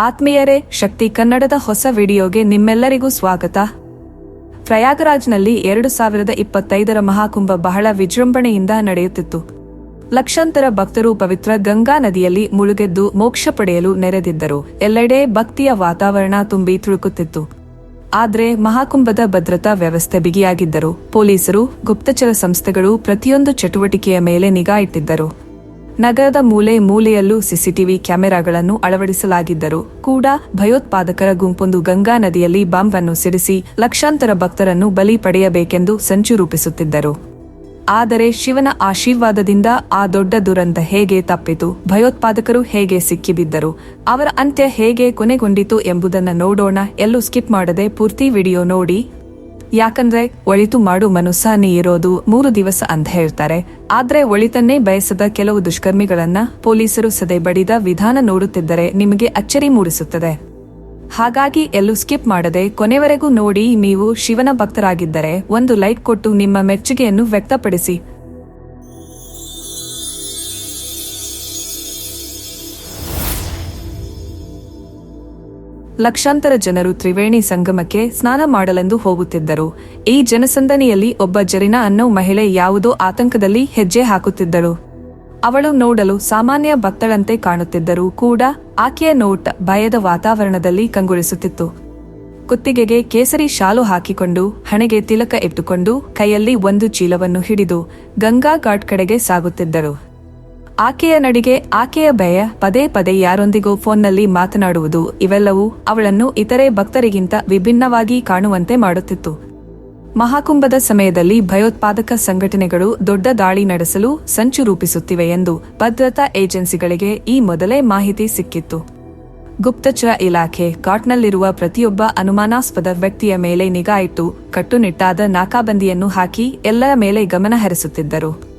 ಆತ್ಮೀಯರೇ, ಶಕ್ತಿ ಕನ್ನಡದ ಹೊಸ ವಿಡಿಯೋಗೆ ನಿಮ್ಮೆಲ್ಲರಿಗೂ ಸ್ವಾಗತ. ಪ್ರಯಾಗರಾಜ್ನಲ್ಲಿ ಎರಡು ಸಾವಿರದ ಇಪ್ಪತ್ತೈದರ ಮಹಾಕುಂಭ ಬಹಳ ವಿಜೃಂಭಣೆಯಿಂದ ನಡೆಯುತ್ತಿತ್ತು. ಲಕ್ಷಾಂತರ ಭಕ್ತರು ಪವಿತ್ರ ಗಂಗಾ ನದಿಯಲ್ಲಿ ಮುಳುಗೆದ್ದು ಮೋಕ್ಷ ಪಡೆಯಲು ನೆರೆದಿದ್ದರು. ಎಲ್ಲೆಡೆ ಭಕ್ತಿಯ ವಾತಾವರಣ ತುಂಬಿ ತುಳುಕುತ್ತಿತ್ತು. ಆದರೆ ಮಹಾಕುಂಭದ ಭದ್ರತಾ ವ್ಯವಸ್ಥೆ ಬಿಗಿಯಾಗಿದ್ದರು. ಪೊಲೀಸರು, ಗುಪ್ತಚರ ಸಂಸ್ಥೆಗಳು ಪ್ರತಿಯೊಂದು ಚಟುವಟಿಕೆಯ ಮೇಲೆ ನಿಗಾ ಇಟ್ಟಿದ್ದರು. ನಗರದ ಮೂಲೆ ಮೂಲೆಯಲ್ಲೂ ಸಿಸಿಟಿವಿ ಕ್ಯಾಮೆರಾಗಳನ್ನು ಅಳವಡಿಸಲಾಗಿದ್ದರೂ ಕೂಡ ಭಯೋತ್ಪಾದಕರ ಗುಂಪೊಂದು ಗಂಗಾ ನದಿಯಲ್ಲಿ ಬಾಂಬ್ ಅನ್ನು ಸಿಡಿಸಿ ಲಕ್ಷಾಂತರ ಭಕ್ತರನ್ನು ಬಲಿ ಪಡೆಯಬೇಕೆಂದು ಸಂಚು ರೂಪಿಸುತ್ತಿದ್ದರು. ಆದರೆ ಶಿವನ ಆಶೀರ್ವಾದದಿಂದ ಆ ದೊಡ್ಡ ದುರಂತ ಹೇಗೆ ತಪ್ಪಿತು, ಭಯೋತ್ಪಾದಕರು ಹೇಗೆ ಸಿಕ್ಕಿಬಿದ್ದರು, ಅವರ ಅಂತ್ಯ ಹೇಗೆ ಕೊನೆಗೊಂಡಿತು ಎಂಬುದನ್ನು ನೋಡೋಣ. ಎಲ್ಲೂ ಸ್ಕಿಪ್ ಮಾಡದೆ ಪೂರ್ತಿ ವಿಡಿಯೋ ನೋಡಿ. ಯಾಕಂದ್ರೆ ಒಳಿತು ಮಾಡು ಮನುಸಾನಿ ಇರೋದು ಮೂರು ದಿವಸ ಅಂತ ಹೇಳ್ತಾರೆ. ಆದ್ರೆ ಒಳಿತನ್ನೇ ಬಯಸದ ಕೆಲವು ದುಷ್ಕರ್ಮಿಗಳನ್ನ ಪೊಲೀಸರು ಸದೆ ಬಡಿದ ವಿಧಾನ ನೋಡುತ್ತಿದ್ದರೆ ನಿಮಗೆ ಅಚ್ಚರಿ ಮೂಡಿಸುತ್ತದೆ. ಹಾಗಾಗಿ ಎಲ್ಲೂ ಸ್ಕಿಪ್ ಮಾಡದೆ ಕೊನೆವರೆಗೂ ನೋಡಿ ನೀವು ಶಿವನ ಭಕ್ತರಾಗಿದ್ದರೆ ಒಂದು ಲೈಕ್ ಕೊಟ್ಟು ನಿಮ್ಮ ಮೆಚ್ಚುಗೆಯನ್ನು ವ್ಯಕ್ತಪಡಿಸಿ. ಲಕ್ಷಾಂತರ ಜನರು ತ್ರಿವೇಣಿ ಸಂಗಮಕ್ಕೆ ಸ್ನಾನ ಮಾಡಲೆಂದು ಹೋಗುತ್ತಿದ್ದರು. ಈ ಜನಸಂದಣಿಯಲ್ಲಿ ಒಬ್ಬ ಜರಿನಾ ಅನ್ನೋ ಮಹಿಳೆ ಯಾವುದೋ ಆತಂಕದಲ್ಲಿ ಹೆಜ್ಜೆ ಹಾಕುತ್ತಿದ್ದಳು. ಅವಳು ನೋಡಲು ಸಾಮಾನ್ಯ ಭಕ್ತಳಂತೆ ಕಾಣುತ್ತಿದ್ದರೂ ಕೂಡ ಆಕೆಯ ನೋಟ ಭಯದ ವಾತಾವರಣದಲ್ಲಿ ಕಂಗೊಳಿಸುತ್ತಿತ್ತು. ಕುತ್ತಿಗೆಗೆ ಕೇಸರಿ ಶಾಲು ಹಾಕಿಕೊಂಡು, ಹಣೆಗೆ ತಿಲಕ ಇಟ್ಟುಕೊಂಡು, ಕೈಯಲ್ಲಿ ಒಂದು ಚೀಲವನ್ನು ಹಿಡಿದು ಗಂಗಾ ಘಾಟ್ ಕಡೆಗೆ ಸಾಗುತ್ತಿದ್ದಳು ಆಕೆಯ ನಡಿಗೆ, ಆಕೆಯ ಭಯ, ಪದೇ ಪದೇ ಯಾರೊಂದಿಗೂ ಫೋನ್ನಲ್ಲಿ ಮಾತನಾಡುವುದು, ಇವೆಲ್ಲವೂ ಅವಳನ್ನು ಇತರೆ ಭಕ್ತರಿಗಿಂತ ವಿಭಿನ್ನವಾಗಿ ಕಾಣುವಂತೆ ಮಾಡುತ್ತಿತ್ತು. ಮಹಾಕುಂಭದ ಸಮಯದಲ್ಲಿ ಭಯೋತ್ಪಾದಕ ಸಂಘಟನೆಗಳು ದೊಡ್ಡ ದಾಳಿ ನಡೆಸಲು ಸಂಚು ರೂಪಿಸುತ್ತಿವೆ ಎಂದು ಭದ್ರತಾ ಏಜೆನ್ಸಿಗಳಿಗೆ ಈ ಮೊದಲೇ ಮಾಹಿತಿ ಸಿಕ್ಕಿತ್ತು. ಗುಪ್ತಚರ ಇಲಾಖೆ ಕಾಟ್ನಲ್ಲಿರುವ ಪ್ರತಿಯೊಬ್ಬ ಅನುಮಾನಾಸ್ಪದ ವ್ಯಕ್ತಿಯ ಮೇಲೆ ನಿಗಾ ಇಟ್ಟು ಕಟ್ಟುನಿಟ್ಟಾದ ನಾಕಾಬಂದಿಯನ್ನು ಹಾಕಿ ಎಲ್ಲರ ಮೇಲೆ ಗಮನ ಹರಿಸುತ್ತಿದ್ದರು.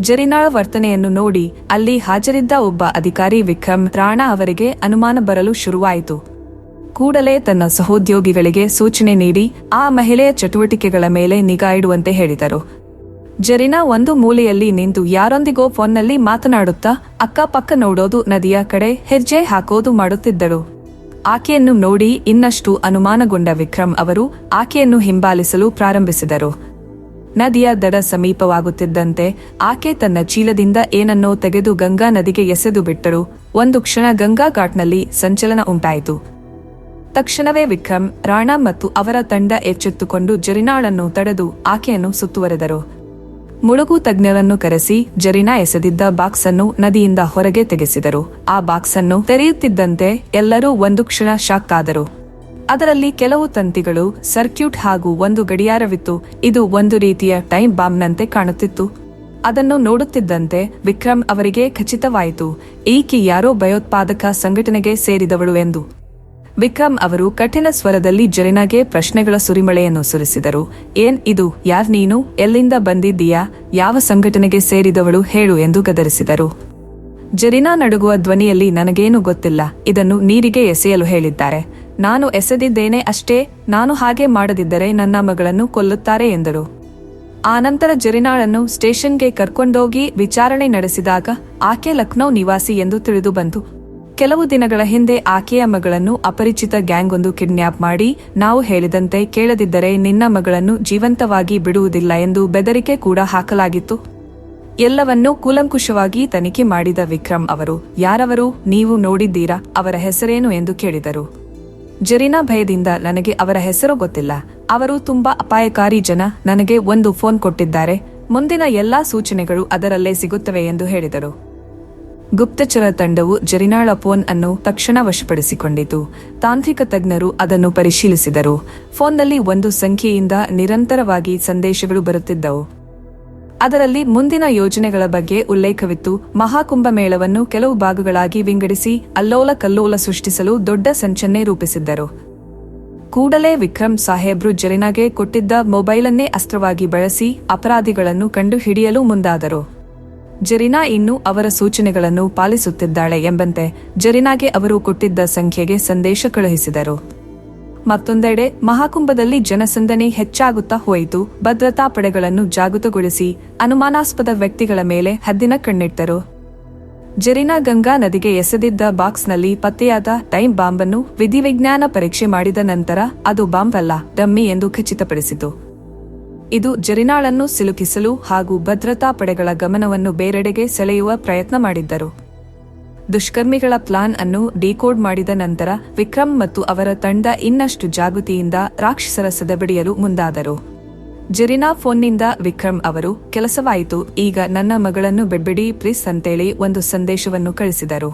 ಜರಿನಾಳ ವರ್ತನೆಯನ್ನು ನೋಡಿ ಅಲ್ಲಿ ಹಾಜರಿದ್ದ ಒಬ್ಬ ಅಧಿಕಾರಿ ವಿಕ್ರಮ್ ರಾಣಾ ಅವರಿಗೆ ಅನುಮಾನ ಬರಲು ಶುರುವಾಯಿತು. ಕೂಡಲೇ ತನ್ನ ಸಹೋದ್ಯೋಗಿಗಳಿಗೆ ಸೂಚನೆ ನೀಡಿ ಆ ಮಹಿಳೆಯ ಚಟುವಟಿಕೆಗಳ ಮೇಲೆ ನಿಗಾ ಇಡುವಂತೆ ಹೇಳಿದರು. ಜರಿನಾ ಒಂದು ಮೂಲೆಯಲ್ಲಿ ನಿಂತು ಯಾರೊಂದಿಗೋ ಫೋನ್ನಲ್ಲಿ ಮಾತನಾಡುತ್ತಾ ಅಕ್ಕಪಕ್ಕ ನೋಡೋದು ನದಿಯ ಕಡೆ ಹೆಜ್ಜೆ ಹಾಕೋದು ಮಾಡುತ್ತಿದ್ದಳು. ಆಕೆಯನ್ನು ನೋಡಿ ಇನ್ನಷ್ಟು ಅನುಮಾನಗೊಂಡ ವಿಕ್ರಮ್ ಅವರು ಆಕೆಯನ್ನು ಹಿಂಬಾಲಿಸಲು ಪ್ರಾರಂಭಿಸಿದರು. ನದಿಯ ದಡ ಸಮೀಪವಾಗುತ್ತಿದ್ದಂತೆ ಆಕೆ ತನ್ನ ಚೀಲದಿಂದ ಏನನ್ನೋ ತೆಗೆದು ಗಂಗಾ ನದಿಗೆ ಎಸೆದು ಬಿಟ್ಟರು. ಒಂದು ಕ್ಷಣ ಗಂಗಾ ಘಾಟ್ನಲ್ಲಿ ಸಂಚಲನ ಉಂಟಾಯಿತು. ತಕ್ಷಣವೇ ವಿಕ್ರಮ್, ರಾಣಾ ಮತ್ತು ಅವರ ತಂಡ ಎಚ್ಚೆತ್ತುಕೊಂಡು ಜರಿನಾಳನ್ನು ತಡೆದು ಆಕೆಯನ್ನು ಸುತ್ತುವರೆದರು. ಮುಳುಗು ತಜ್ಞರನ್ನು ಕರೆಸಿ ಜರಿನಾ ಎಸೆದಿದ್ದ ಬಾಕ್ಸ್ ಅನ್ನು ನದಿಯಿಂದ ಹೊರಗೆ ತೆಗೆಸಿದರು. ಆ ಬಾಕ್ಸ್ ಅನ್ನು ತೆರೆಯುತ್ತಿದ್ದಂತೆ ಎಲ್ಲರೂ ಒಂದು ಕ್ಷಣ ಶಾಕ್ ಆದರು. ಅದರಲ್ಲಿ ಕೆಲವು ತಂತಿಗಳು, ಸರ್ಕ್ಯೂಟ್ ಹಾಗೂ ಒಂದು ಗಡಿಯಾರವಿತ್ತು. ಇದು ಒಂದು ರೀತಿಯ ಟೈಮ್ ಬಾಂಬ್ನಂತೆ ಕಾಣುತ್ತಿತ್ತು. ಅದನ್ನು ನೋಡುತ್ತಿದ್ದಂತೆ ವಿಕ್ರಮ್ ಅವರಿಗೆ ಖಚಿತವಾಯಿತು. ಈಕೆ ಯಾರೋ ಭಯೋತ್ಪಾದಕ ಸಂಘಟನೆಗೆ ಸೇರಿದವಳು ಎಂದು. ವಿಕ್ರಮ್ ಅವರು ಕಠಿಣ ಸ್ವರದಲ್ಲಿ ಜರಿನಾಗೆ ಪ್ರಶ್ನೆಗಳ ಸುರಿಮಳೆಯನ್ನು ಸುರಿಸಿದರು. ಏನ್ ಇದು, ಯಾರ್ ನೀನು? ಎಲ್ಲಿಂದ ಬಂದಿದ್ದೀಯಾ? ಯಾವ ಸಂಘಟನೆಗೆ ಸೇರಿದವಳು ಹೇಳು ಎಂದು ಗದರಿಸಿದರು. ಜರಿನಾ ನಡುಗುವ ಧ್ವನಿಯಲ್ಲಿ ನನಗೇನು ಗೊತ್ತಿಲ್ಲ. ಇದನ್ನು ನೀರಿಗೆ ಎಸೆಯಲು ಹೇಳಿದ್ದಾರೆ. ನಾನು ಎಸೆದಿದ್ದೇನೆ ಅಷ್ಟೇ, ನಾನು ಹಾಗೆ ಮಾಡದಿದ್ದರೆ ನನ್ನ ಮಗಳನ್ನು ಕೊಲ್ಲುತ್ತಾರೆ ಎಂದರು ಆನಂತರ ಜರಿನಾಳನ್ನು ಸ್ಟೇಷನ್ಗೆ ಕರ್ಕೊಂಡೋಗಿ ವಿಚಾರಣೆ ನಡೆಸಿದಾಗ ಆಕೆ ಲಕ್ನೌ ನಿವಾಸಿ ಎಂದು ತಿಳಿದು ಬಂತು ಕೆಲವು ದಿನಗಳ ಹಿಂದೆ ಆಕೆಯ ಮಗಳನ್ನು ಅಪರಿಚಿತ ಗ್ಯಾಂಗ್ ಒಂದು ಕಿಡ್ನ್ಯಾಪ್ ಮಾಡಿ, ನಾವು ಹೇಳಿದಂತೆ ಕೇಳದಿದ್ದರೆ ನಿನ್ನ ಮಗಳನ್ನು ಜೀವಂತವಾಗಿ ಬಿಡುವುದಿಲ್ಲ ಎಂದು ಬೆದರಿಕೆ ಕೂಡ ಹಾಕಲಾಗಿತ್ತು. ಎಲ್ಲವನ್ನೂ ಕೂಲಂಕುಷವಾಗಿ ತನಿಖೆ ಮಾಡಿದ ವಿಕ್ರಮ್ ಅವರು, ಯಾರವರು? ನೀವು ನೋಡಿದ್ದೀರಾ? ಅವರ ಹೆಸರೇನು? ಎಂದು ಕೇಳಿದರು. ಜರಿನಾ ಭಯದಿಂದ ನನಗೆ ಅವರ ಹೆಸರು ಗೊತ್ತಿಲ್ಲ. ಅವರು ತುಂಬಾ ಅಪಾಯಕಾರಿ ಜನ ನನಗೆ ಒಂದು ಫೋನ್ ಕೊಟ್ಟಿದ್ದಾರೆ. ಮುಂದಿನ ಎಲ್ಲಾ ಸೂಚನೆಗಳು ಅದರಲ್ಲೇ ಸಿಗುತ್ತವೆ ಎಂದು ಹೇಳಿದರು. ಗುಪ್ತಚರ ತಂಡವು ಜರಿನಾಳ ಫೋನ್ ಅನ್ನು ತಕ್ಷಣ ವಶಪಡಿಸಿಕೊಂಡಿತು. ತಾಂತ್ರಿಕ ತಜ್ಞರು ಅದನ್ನು ಪರಿಶೀಲಿಸಿದರು. ಫೋನ್ನಲ್ಲಿ ಒಂದು ಸಂಖ್ಯೆಯಿಂದ ನಿರಂತರವಾಗಿ ಸಂದೇಶಗಳು ಬರುತ್ತಿದ್ದವು. ಅದರಲ್ಲಿ ಮುಂದಿನ ಯೋಜನೆಗಳ ಬಗ್ಗೆ ಉಲ್ಲೇಖವಿತ್ತು. ಮಹಾಕುಂಭ ಮೇಳವನ್ನು ಕೆಲವು ಭಾಗಗಳಾಗಿ ವಿಂಗಡಿಸಿ ಅಲ್ಲೋಲ ಕಲ್ಲೋಲ ಸೃಷ್ಟಿಸಲು ದೊಡ್ಡ ಸಂಚನ್ನೇ ರೂಪಿಸಿದ್ದರು. ಕೂಡಲೇ ವಿಕ್ರಮ್ ಸಾಹೇಬ್ರು ಜರಿನಾಗೆ ಕೊಟ್ಟಿದ್ದ ಮೊಬೈಲನ್ನೇ ಅಸ್ತ್ರವಾಗಿ ಬಳಸಿ ಅಪರಾಧಿಗಳನ್ನು ಕಂಡುಹಿಡಿಯಲು ಮುಂದಾದರು. ಜರಿನಾ ಇನ್ನು ಅವರ ಸೂಚನೆಗಳನ್ನು ಪಾಲಿಸುತ್ತಿದ್ದಾಳೆ ಎಂಬಂತೆ ಜರಿನಾಗೆ ಅವರು ಕೊಟ್ಟಿದ್ದ ಸಂಖ್ಯೆಗೆ ಸಂದೇಶ ಕಳುಹಿಸಿದರು. ಮತ್ತೊಂದೆಡೆ ಮಹಾಕುಂಭದಲ್ಲಿ ಜನಸಂದಣಿ ಹೆಚ್ಚಾಗುತ್ತಾ ಹೋಯಿತು. ಭದ್ರತಾ ಪಡೆಗಳನ್ನು ಜಾಗೃತಗೊಳಿಸಿ ಅನುಮಾನಾಸ್ಪದ ವ್ಯಕ್ತಿಗಳ ಮೇಲೆ ಹದ್ದಿನ ಕಣ್ಣಿಟ್ಟರು. ಜೆರಿನಾ ಗಂಗಾ ನದಿಗೆ ಎಸೆದಿದ್ದ ಬಾಕ್ಸ್ನಲ್ಲಿ ಪತ್ತೆಯಾದ ಟೈಮ್ ಬಾಂಬನ್ನು ವಿಧಿವಿಜ್ಞಾನ ಪರೀಕ್ಷೆ ಮಾಡಿದ ನಂತರ ಅದು ಬಾಂಬ್ ಅಲ್ಲ ಡಮ್ಮಿ ಎಂದು ಖಚಿತಪಡಿಸಿತು. ಇದು ಜೆರಿನಾಳನ್ನು ಸಿಲುಕಿಸಲು ಹಾಗೂ ಭದ್ರತಾ ಪಡೆಗಳ ಗಮನವನ್ನು ಬೇರೆಡೆಗೆ ಸೆಳೆಯುವ ಪ್ರಯತ್ನ ಮಾಡಿದ್ದರು. ದುಷ್ಕರ್ಮಿಗಳ ಪ್ಲಾನ್ ಅನ್ನು ಡಿಕೋಡ್ ಮಾಡಿದ ನಂತರ ವಿಕ್ರಮ್ ಮತ್ತು ಅವರ ತಂಡ ಇನ್ನಷ್ಟು ಜಾಗೃತಿಯಿಂದ ರಾಕ್ಷಸರ ಸದಬಡಿಯಲು ಮುಂದಾದರು. ಜೆರಿನಾ ಫೋನ್ನಿಂದ ವಿಕ್ರಮ್ ಅವರು, ಕೆಲಸವಾಯಿತು, ಈಗ ನನ್ನ ಮಗಳನ್ನು ಬೆಡ್ಬಿಡಿ, ಪ್ಲೀಸ್ ಅಂತೇಳಿ ಒಂದು ಸಂದೇಶವನ್ನು ಕಳಿಸಿದರು.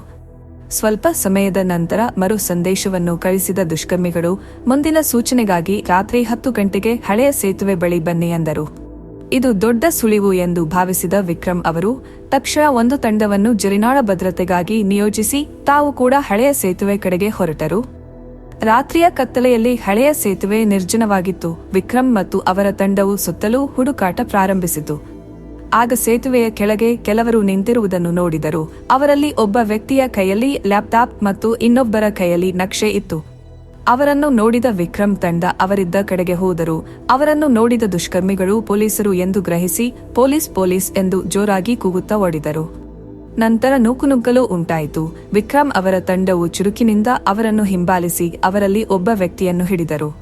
ಸ್ವಲ್ಪ ಸಮಯದ ನಂತರ ಮರು ಸಂದೇಶವನ್ನು ಕಳಿಸಿದ ದುಷ್ಕರ್ಮಿಗಳು, ಮುಂದಿನ ಸೂಚನೆಗಾಗಿ ರಾತ್ರಿ ಹತ್ತು ಗಂಟೆಗೆ ಹಳೆಯ ಸೇತುವೆ ಬಳಿ ಬನ್ನಿ ಎಂದರು ಇದು ದೊಡ್ಡ ಸುಳಿವು ಎಂದು ಭಾವಿಸಿದ ವಿಕ್ರಮ್ ಅವರು, ತಕ್ಷಣ ಒಂದು ತಂಡವನ್ನು ಜರಿನಾಳ ಭದ್ರತೆಗಾಗಿ ನಿಯೋಜಿಸಿ ತಾವು ಕೂಡ ಹಳೆಯ ಸೇತುವೆ ಕಡೆಗೆ ಹೊರಟರು. ರಾತ್ರಿಯ ಕತ್ತಲೆಯಲ್ಲಿ ಹಳೆಯ ಸೇತುವೆ ನಿರ್ಜನವಾಗಿತ್ತು. ವಿಕ್ರಮ್ ಮತ್ತು ಅವರ ತಂಡವು ಸುತ್ತಲೂ ಹುಡುಕಾಟ ಪ್ರಾರಂಭಿಸಿತು. ಆಗ ಸೇತುವೆಯ ಕೆಳಗೆ ಕೆಲವರು ನಿಂತಿರುವುದನ್ನು ನೋಡಿದರು. ಅವರಲ್ಲಿ ಒಬ್ಬ ವ್ಯಕ್ತಿಯ ಕೈಯಲ್ಲಿ ಲ್ಯಾಪ್ಟಾಪ್ ಮತ್ತು ಇನ್ನೊಬ್ಬರ ಕೈಯಲ್ಲಿ ನಕ್ಷೆ ಇತ್ತು. ಅವರನ್ನು ನೋಡಿದ ವಿಕ್ರಮ್ ತಂಡ ಅವರಿದ್ದ ಕಡೆಗೆ ಹೋದರು. ಅವರನ್ನು ನೋಡಿದ ದುಷ್ಕರ್ಮಿಗಳು ಪೊಲೀಸರು ಎಂದು ಗ್ರಹಿಸಿ, ಪೊಲೀಸ್ ಪೊಲೀಸ್ ಎಂದು ಜೋರಾಗಿ ಕೂಗುತ್ತಾ ಓಡಿದರು. ನಂತರ ನೂಕುನುಗ್ಗಲು ಉಂಟಾಯಿತು. ವಿಕ್ರಮ್ ಅವರ ತಂಡವು ಚುರುಕಿನಿಂದ ಅವರನ್ನು ಹಿಂಬಾಲಿಸಿ ಅವರಲ್ಲಿ ಒಬ್ಬ ವ್ಯಕ್ತಿಯನ್ನು ಹಿಡಿದರು.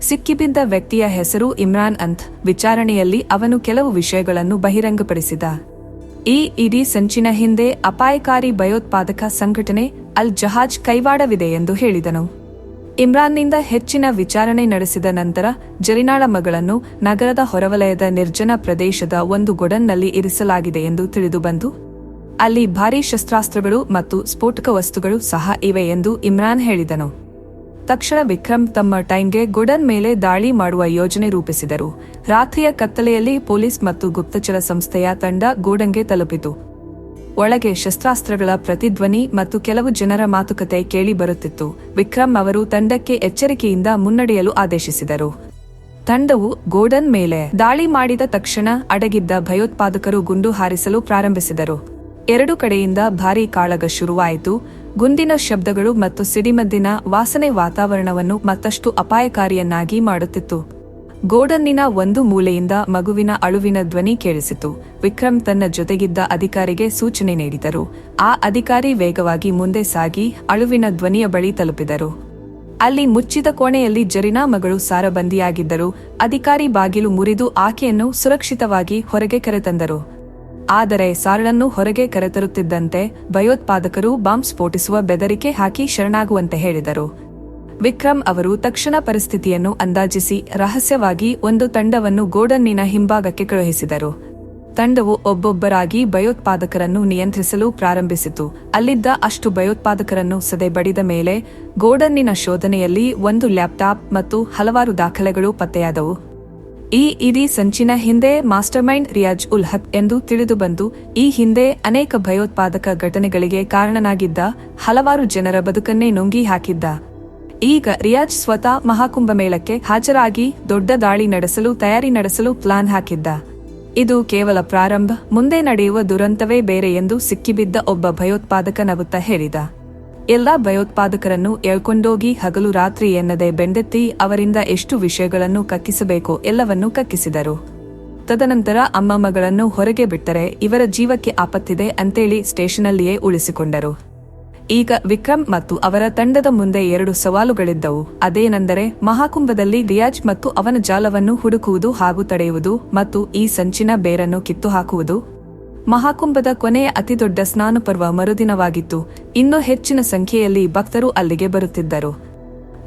ಸಿಕ್ಕಿಬಿದ್ದ ವ್ಯಕ್ತಿಯ ಹೆಸರು ಇಮ್ರಾನ್ ಅಂತ್. ವಿಚಾರಣೆಯಲ್ಲಿ ಅವನು ಕೆಲವು ವಿಷಯಗಳನ್ನು ಬಹಿರಂಗಪಡಿಸಿದ. ಈ ಇಡೀ ಸಂಚಿನ ಹಿಂದೆ ಅಪಾಯಕಾರಿ ಭಯೋತ್ಪಾದಕ ಸಂಘಟನೆ ಅಲ್ ಜಹಾಜ್ ಕೈವಾಡವಿದೆ ಎಂದು ಹೇಳಿದನು. ಇಮ್ರಾನ್ನಿಂದ ಹೆಚ್ಚಿನ ವಿಚಾರಣೆ ನಡೆಸಿದ ನಂತರ ಜರಿನಾಳ ಮಗಳನ್ನು ನಗರದ ಹೊರವಲಯದ ನಿರ್ಜನ ಪ್ರದೇಶದ ಒಂದು ಗೊಡನ್ನಲ್ಲಿ ಇರಿಸಲಾಗಿದೆ ಎಂದು ತಿಳಿದುಬಂದು, ಅಲ್ಲಿ ಭಾರೀ ಶಸ್ತ್ರಾಸ್ತ್ರಗಳು ಮತ್ತು ಸ್ಫೋಟಕ ವಸ್ತುಗಳು ಸಹ ಇವೆ ಎಂದು ಇಮ್ರಾನ್ ಹೇಳಿದನು. ತಕ್ಷಣ ವಿಕ್ರಮ್ ತಮ್ಮ ಟೈಮ್ಗೆ ಗುಡನ್ ಮೇಲೆ ದಾಳಿ ಮಾಡುವ ಯೋಜನೆ ರೂಪಿಸಿದರು. ರಾತ್ರಿಯ ಕತ್ತಲೆಯಲ್ಲಿ ಪೊಲೀಸ್ ಮತ್ತು ಗುಪ್ತಚರ ಸಂಸ್ಥೆಯ ತಂಡ ಗೂಡನ್ಗೆ ತಲುಪಿತು. ಒಳಗೆ ಶಸ್ತ್ರಾಸ್ತ್ರಗಳ ಪ್ರತಿಧ್ವನಿ ಮತ್ತು ಕೆಲವು ಜನರ ಮಾತುಕತೆ ಕೇಳಿ ಬರುತ್ತಿತ್ತು. ವಿಕ್ರಮ್ ಅವರು ತಂಡಕ್ಕೆ ಎಚ್ಚರಿಕೆಯಿಂದ ಮುನ್ನಡೆಯಲು ಆದೇಶಿಸಿದರು. ತಂಡವು ಗೋಡನ್ ಮೇಲೆ ದಾಳಿ ಮಾಡಿದ ತಕ್ಷಣ ಅಡಗಿದ್ದ ಭಯೋತ್ಪಾದಕರು ಗುಂಡು ಹಾರಿಸಲು ಪ್ರಾರಂಭಿಸಿದರು. ಎರಡು ಕಡೆಯಿಂದ ಭಾರೀ ಕಾಳಗ ಶುರುವಾಯಿತು. ಗುಂಡಿನ ಶಬ್ದಗಳು ಮತ್ತು ಸಿಡಿಮದ್ದಿನ ವಾಸನೆ ವಾತಾವರಣವನ್ನು ಮತ್ತಷ್ಟು ಅಪಾಯಕಾರಿಯನ್ನಾಗಿ ಮಾಡುತ್ತಿತ್ತು. ಗೋಡನ್ನಿನ ಒಂದು ಮೂಲೆಯಿಂದ ಮಗುವಿನ ಅಳುವಿನ ಧ್ವನಿ ಕೇಳಿಸಿತು. ವಿಕ್ರಮ್ ತನ್ನ ಜೊತೆಗಿದ್ದ ಅಧಿಕಾರಿಗೆ ಸೂಚನೆ ನೀಡಿದರು. ಆ ಅಧಿಕಾರಿ ವೇಗವಾಗಿ ಮುಂದೆ ಸಾಗಿ ಅಳುವಿನ ಧ್ವನಿಯ ಬಳಿ ತಲುಪಿದರು. ಅಲ್ಲಿ ಮುಚ್ಚಿದ ಕೋಣೆಯಲ್ಲಿ ಜರಿನಾ ಮಗಳು ಸಾರಬಂದಿಯಾಗಿದ್ದರು. ಅಧಿಕಾರಿ ಬಾಗಿಲು ಮುರಿದು ಆಕೆಯನ್ನು ಸುರಕ್ಷಿತವಾಗಿ ಹೊರಗೆ ಕರೆತಂದರು. ಆದರೆ ಸಾರಳನ್ನು ಹೊರಗೆ ಕರೆತರುತ್ತಿದ್ದಂತೆ ಭಯೋತ್ಪಾದಕರು ಬಾಂಬ್ ಸ್ಫೋಟಿಸುವ ಬೆದರಿಕೆ ಹಾಕಿ ಶರಣಾಗುವಂತೆ ಹೇಳಿದರು. ವಿಕ್ರಮ್ ಅವರು ತಕ್ಷಣ ಪರಿಸ್ಥಿತಿಯನ್ನು ಅಂದಾಜಿಸಿ ರಹಸ್ಯವಾಗಿ ಒಂದು ತಂಡವನ್ನು ಗೋಡನ್ನಿನ ಹಿಂಭಾಗಕ್ಕೆ ಕಳುಹಿಸಿದರು. ತಂಡವು ಒಬ್ಬೊಬ್ಬರಾಗಿ ಭಯೋತ್ಪಾದಕರನ್ನು ನಿಯಂತ್ರಿಸಲು ಪ್ರಾರಂಭಿಸಿತು. ಅಲ್ಲಿದ್ದ ಅಷ್ಟು ಭಯೋತ್ಪಾದಕರನ್ನು ಸದೆ ಬಡಿದ ಮೇಲೆ ಗೋಡನ್ನಿನ ಶೋಧನೆಯಲ್ಲಿ ಒಂದು ಲ್ಯಾಪ್ಟಾಪ್ ಮತ್ತು ಹಲವಾರು ದಾಖಲೆಗಳು ಪತ್ತೆಯಾದವು. ಈ ಇಡೀ ಸಂಚಿನ ಹಿಂದೆ ಮಾಸ್ಟರ್ಮೈಂಡ್ ರಿಯಾಜ್ ಉಲ್ ಹಕ್ ಎಂದು ತಿಳಿದುಬಂದು ಈ ಹಿಂದೆ ಅನೇಕ ಭಯೋತ್ಪಾದಕ ಘಟನೆಗಳಿಗೆ ಕಾರಣನಾಗಿದ್ದ ಹಲವಾರು ಜನರ ಬದುಕನ್ನೇ ನುಂಗಿ ಹಾಕಿದ್ದ ಈಗ ರಿಯಾಜ್ ಸ್ವತಃ ಮಹಾಕುಂಭ ಮೇಳಕ್ಕೆ ಹಾಜರಾಗಿ ದೊಡ್ಡ ದಾಳಿ ನಡೆಸಲು, ತಯಾರಿ ನಡೆಸಲು ಪ್ಲಾನ್ ಹಾಕಿದ್ದ. ಇದು ಕೇವಲ ಪ್ರಾರಂಭ, ಮುಂದೆ ನಡೆಯುವ ದುರಂತವೇ ಬೇರೆ ಎಂದು ಸಿಕ್ಕಿಬಿದ್ದ ಒಬ್ಬ ಭಯೋತ್ಪಾದಕ ನಗುತ್ತಾ ಹೇಳಿದ. ಎಲ್ಲಾ ಭಯೋತ್ಪಾದಕರನ್ನು ಎಳ್ಕೊಂಡೋಗಿ ಹಗಲು ರಾತ್ರಿ ಎನ್ನದೆ ಬೆಂದೆತ್ತಿ ಅವರಿಂದ ಎಷ್ಟು ವಿಷಯಗಳನ್ನು ಕಕ್ಕಿಸಬೇಕು ಎಲ್ಲವನ್ನೂ ಕಕ್ಕಿಸಿದರು. ತದನಂತರ ಅಮ್ಮ ಮಗಳನ್ನು ಹೊರಗೆ ಬಿಟ್ಟರೆ ಇವರ ಜೀವಕ್ಕೆ ಆಪತ್ತಿದೆ ಅಂತೇಳಿ ಸ್ಟೇಷನ್ನಲ್ಲಿಯೇ ಉಳಿಸಿಕೊಂಡರು. ಈಗ ವಿಕ್ರಮ್ ಮತ್ತು ಅವರ ತಂಡದ ಮುಂದೆ ಎರಡು ಸವಾಲುಗಳಿದ್ದವು. ಅದೇನೆಂದರೆ, ಮಹಾಕುಂಭದಲ್ಲಿ ರಿಯಾಜ್ ಮತ್ತು ಅವನ ಜಾಲವನ್ನು ಹುಡುಕುವುದು ಹಾಗೂ ತಡೆಯುವುದು ಮತ್ತು ಈ ಸಂಚಿನ ಬೇರನ್ನು ಕಿತ್ತು ಹಾಕುವುದು ಮಹಾಕುಂಭದ ಕೊನೆಯ ಅತಿದೊಡ್ಡ ಸ್ನಾನ ಪರ್ವ ಮರುದಿನವಾಗಿತ್ತು. ಇನ್ನೂ ಹೆಚ್ಚಿನ ಸಂಖ್ಯೆಯಲ್ಲಿ ಭಕ್ತರು ಅಲ್ಲಿಗೆ ಬರುತ್ತಿದ್ದರು.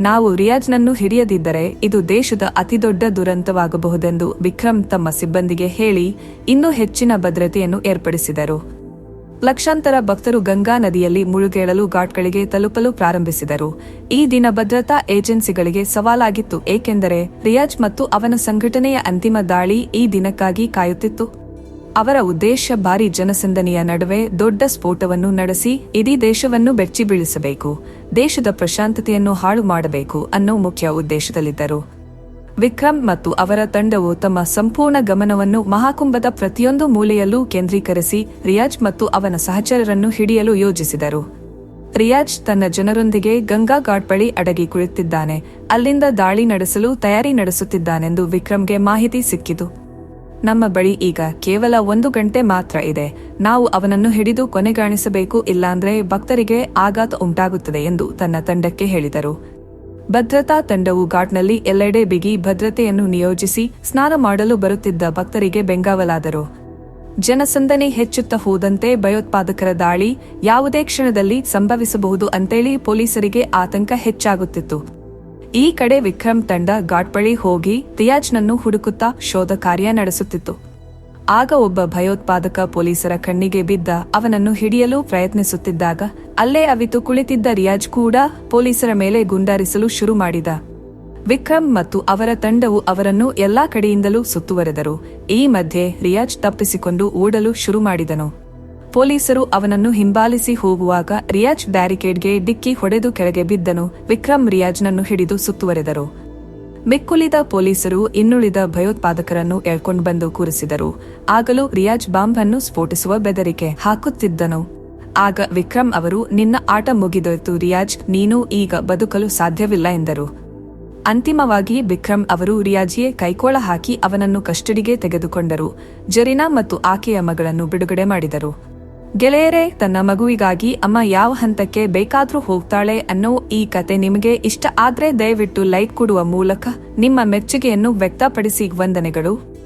ನಾವು ರಿಯಾಜ್ನನ್ನು ಹಿಡಿಯದಿದ್ದರೆ ಇದು ದೇಶದ ಅತಿದೊಡ್ಡ ದುರಂತವಾಗಬಹುದೆಂದು ವಿಕ್ರಮ್ ತಮ್ಮ ಸಿಬ್ಬಂದಿಗೆ ಹೇಳಿ, ಇನ್ನೂ ಹೆಚ್ಚಿನ ಭದ್ರತೆಯನ್ನು ಏರ್ಪಡಿಸಿದರು. ಲಕ್ಷಾಂತರ ಭಕ್ತರು ಗಂಗಾ ನದಿಯಲ್ಲಿ ಮುಳುಗೇಳಲು ಘಾಟ್ಗಳಿಗೆ ತಲುಪಲು ಪ್ರಾರಂಭಿಸಿದರು. ಈ ದಿನ ಭದ್ರತಾ ಏಜೆನ್ಸಿಗಳಿಗೆ ಸವಾಲಾಗಿತ್ತು. ಏಕೆಂದರೆ ರಿಯಾಜ್ ಮತ್ತು ಅವನ ಸಂಘಟನೆಯ ಅಂತಿಮ ದಾಳಿ ಈ ದಿನಕ್ಕಾಗಿ ಕಾಯುತ್ತಿತ್ತು. ಅವರ ಉದ್ದೇಶ ಭಾರಿ ಜನಸಂದನಿಯ ನಡುವೆ ದೊಡ್ಡ ಸ್ಫೋಟವನ್ನು ನಡೆಸಿ ಇಡೀ ದೇಶವನ್ನು ಬೆಚ್ಚಿ ಬೀಳಿಸಬೇಕು ದೇಶದ ಪ್ರಶಾಂತತೆಯನ್ನು ಹಾಳು ಮಾಡಬೇಕು ಅನ್ನೋ ಮುಖ್ಯ ಉದ್ದೇಶದಲ್ಲಿದ್ದರು. ವಿಕ್ರಮ್ ಮತ್ತು ಅವರ ತಂಡವು ತಮ್ಮ ಸಂಪೂರ್ಣ ಗಮನವನ್ನು ಮಹಾಕುಂಭದ ಪ್ರತಿಯೊಂದು ಮೂಲೆಯಲ್ಲೂ ಕೇಂದ್ರೀಕರಿಸಿ ರಿಯಾಜ್ ಮತ್ತು ಅವನ ಸಹಚರರನ್ನು ಹಿಡಿಯಲು ಯೋಜಿಸಿದರು. ರಿಯಾಜ್ ತನ್ನ ಜನರೊಂದಿಗೆ ಗಂಗಾ ಘಾಟ್ ಬಳಿ ಅಡಗಿ ಕುಳಿತಿದ್ದಾನೆ ಅಲ್ಲಿಂದ ದಾಳಿ ನಡೆಸಲು ತಯಾರಿ ನಡೆಸುತ್ತಿದ್ದಾನೆಂದು ವಿಕ್ರಮ್ಗೆ ಮಾಹಿತಿ ಸಿಕ್ಕಿತು. ನಮ್ಮ ಬಳಿ ಈಗ ಕೇವಲ ಒಂದು ಗಂಟೆ ಮಾತ್ರ ಇದೆ. ನಾವು ಅವನನ್ನು ಹಿಡಿದು ಕೊನೆಗಾಣಿಸಬೇಕು ಇಲ್ಲಾಂದ್ರೆ ಭಕ್ತರಿಗೆ ಆಘಾತ ಉಂಟಾಗುತ್ತದೆ ಎಂದು ತನ್ನ ತಂಡಕ್ಕೆ ಹೇಳಿದರು. ಭದ್ರತಾ ತಂಡವು ಘಾಟ್ನಲ್ಲಿ ಎಲ್ಲೆಡೆ ಬಿಗಿ ಭದ್ರತೆಯನ್ನು ನಿಯೋಜಿಸಿ ಸ್ನಾನ ಮಾಡಲು ಬರುತ್ತಿದ್ದ ಭಕ್ತರಿಗೆ ಬೆಂಗಾವಲಾದರು. ಜನಸಂದಣಿ ಹೆಚ್ಚುತ್ತಾ ಹೋದಂತೆ ಭಯೋತ್ಪಾದಕರ ದಾಳಿ ಯಾವುದೇ ಕ್ಷಣದಲ್ಲಿ ಸಂಭವಿಸಬಹುದು ಅಂತೇಳಿ ಪೊಲೀಸರಿಗೆ ಆತಂಕ ಹೆಚ್ಚಾಗುತ್ತಿತ್ತು. ಈ ಕಡೆ ವಿಕ್ರಮ್ ತಂಡ ಘಾಟ್ ಬಳಿ ಹೋಗಿ ತಿಯಾಜ್ನನ್ನು ಹುಡುಕುತ್ತಾ ಶೋಧ ಕಾರ್ಯ ನಡೆಸುತ್ತಿತ್ತು. ಆಗ ಒಬ್ಬ ಭಯೋತ್ಪಾದಕ ಪೊಲೀಸರ ಕಣ್ಣಿಗೆ ಬಿದ್ದ ಅವನನ್ನು ಹಿಡಿಯಲು ಪ್ರಯತ್ನಿಸುತ್ತಿದ್ದಾಗ ಅಲ್ಲೇ ಅವಿತು ಕುಳಿತಿದ್ದ ರಿಯಾಜ್ ಕೂಡ ಪೊಲೀಸರ ಮೇಲೆ ಗುಂಡಾರಿಸಲು ಶುರು ಮಾಡಿದ. ವಿಕ್ರಮ್ ಮತ್ತು ಅವರ ತಂಡವು ಅವರನ್ನು ಎಲ್ಲಾ ಕಡೆಯಿಂದಲೂ ಸುತ್ತುವರೆದರು. ಈ ಮಧ್ಯೆ ರಿಯಾಜ್ ತಪ್ಪಿಸಿಕೊಂಡು ಓಡಲು ಶುರು ಮಾಡಿದನು. ಪೊಲೀಸರು ಅವನನ್ನು ಹಿಂಬಾಲಿಸಿ ಹೋಗುವಾಗ ರಿಯಾಜ್ ಬ್ಯಾರಿಕೇಡ್ಗೆ ಡಿಕ್ಕಿ ಹೊಡೆದು ಕೆಳಗೆ ಬಿದ್ದನು. ವಿಕ್ರಮ್ ರಿಯಾಜ್ನನ್ನು ಹಿಡಿದು ಸುತ್ತುವರೆದರು. ಮಿಕ್ಕುಲಿದ ಪೊಲೀಸರು ಇನ್ನುಳಿದ ಭಯೋತ್ಪಾದಕರನ್ನು ಎಳ್ಕೊಂಡು ಬಂದು ಕೂರಿಸಿದರು. ಆಗಲೂ ರಿಯಾಜ್ ಬಾಂಬ್ ಅನ್ನು ಸ್ಫೋಟಿಸುವ ಬೆದರಿಕೆ ಹಾಕುತ್ತಿದ್ದನು. ಆಗ ವಿಕ್ರಮ್ ಅವರು, ನಿನ್ನ ಆಟ ಮುಗಿದೋಯ್ತು ರಿಯಾಜ್, ನೀನು ಈಗ ಬದುಕಲು ಸಾಧ್ಯವಿಲ್ಲ ಎಂದರು. ಅಂತಿಮವಾಗಿ ವಿಕ್ರಮ್ ಅವರು ರಿಯಾಜಿಯೇ ಕೈಕೋಳ ಹಾಕಿ ಅವನನ್ನು ಕಸ್ಟಡಿಗೆ ತೆಗೆದುಕೊಂಡರು. ಜರೀನಾ ಮತ್ತು ಆಕೆಯ ಮಗಳನ್ನು ಬಿಡುಗಡೆ ಮಾಡಿದರು. ಗೆಳೆಯರೇ, ತನ್ನ ಮಗುವಿಗಾಗಿ ಅಮ್ಮ ಯಾವ ಹಂತಕ್ಕೆ ಬೇಕಾದ್ರೂ ಹೋಗ್ತಾಳೆ ಅನ್ನೋ ಈ ಕತೆ ನಿಮಗೆ ಇಷ್ಟ ಆದ್ರೆ ದಯವಿಟ್ಟು ಲೈಕ್ ಕೊಡುವ ಮೂಲಕ ನಿಮ್ಮ ಮೆಚ್ಚುಗೆಯನ್ನು ವ್ಯಕ್ತಪಡಿಸಿ ವಂದನೆಗಳು.